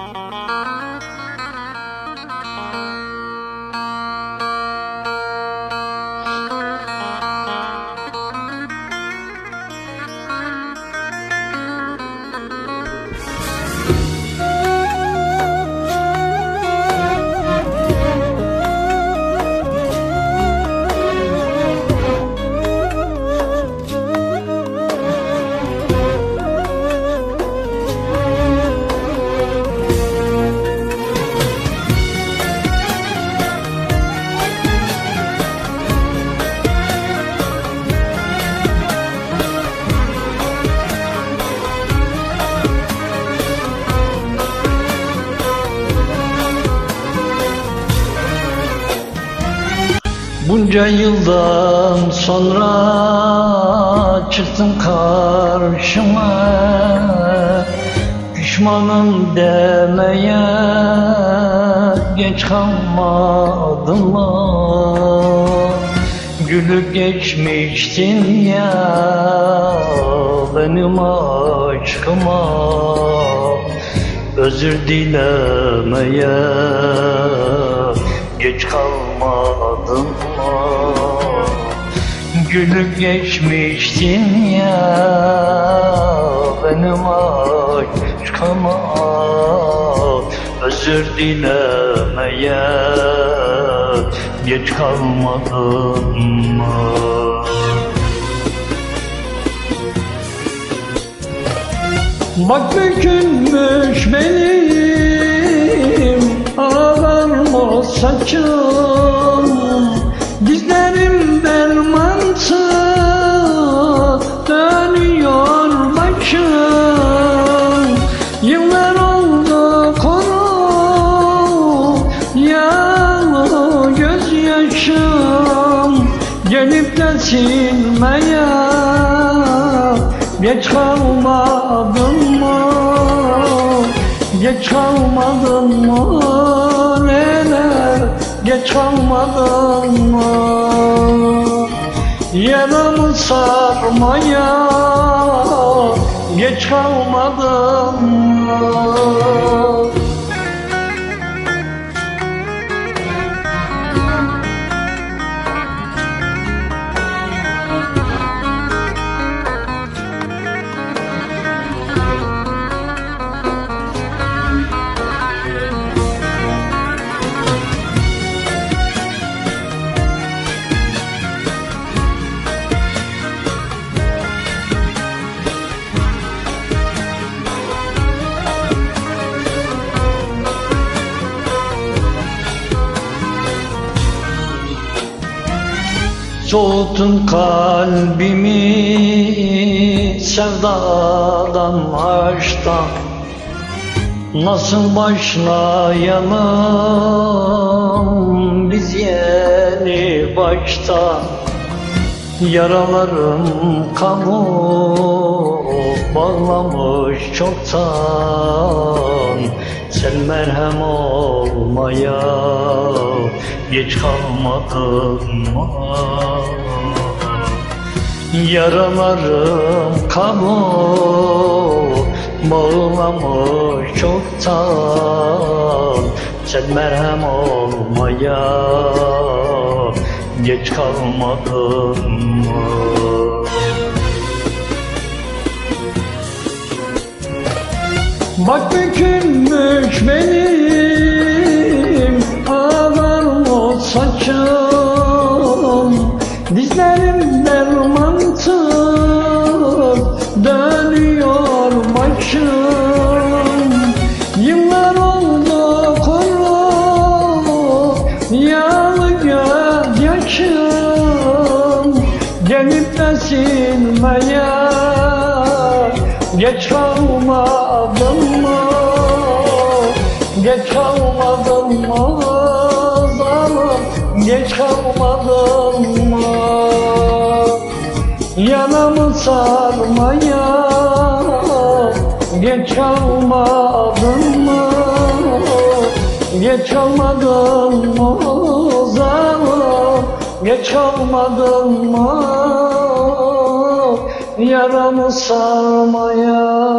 Música Bunca yıldan sonra çıktın karşıma Pişmanım demeye geç kalmadın mı? Gülüp geçmiştin ya benim aşkıma Özür dilemeye geç kalmadın mı? Gülüp geçmiştin ya benim aşkıma Özür dilemeye geç kalmadın mı? Bak bükülmüş benim ağlarma saçım Dizlerim dermansız dönüyor başım Yıllar oldu kuru yağlı gözyaşım Gelip de silmeye Geç kalmadın mı? Geç kalmadın mı? Neler? Geç kalmadın mı? Yaramı sarmaya Geç kalmadın Soğutun kalbimi sevdadan aşktan Nasıl başlayalım biz yeni baştan Yaralarım kamu bağlamış çoktan. Sen merhem olmaya geç kalmadın mı? Yaralarım kamu bağlamış çoktan Sen merhem olmaya geç kalmadın mı? Bak bükülmüş benim o saçım Dizlerim dermansız dönüyor başım Yıllar oldu kuru yağlı gözyaşım Gelip de silmeye geç kalmadın mı? Geç kalmadın mı? Geç kalmadın mı? Yanımı sarmaya geç kalmadın mı? Geç kalmadın mı? Zalim geç kalmadın mı? Yaramı sarmaya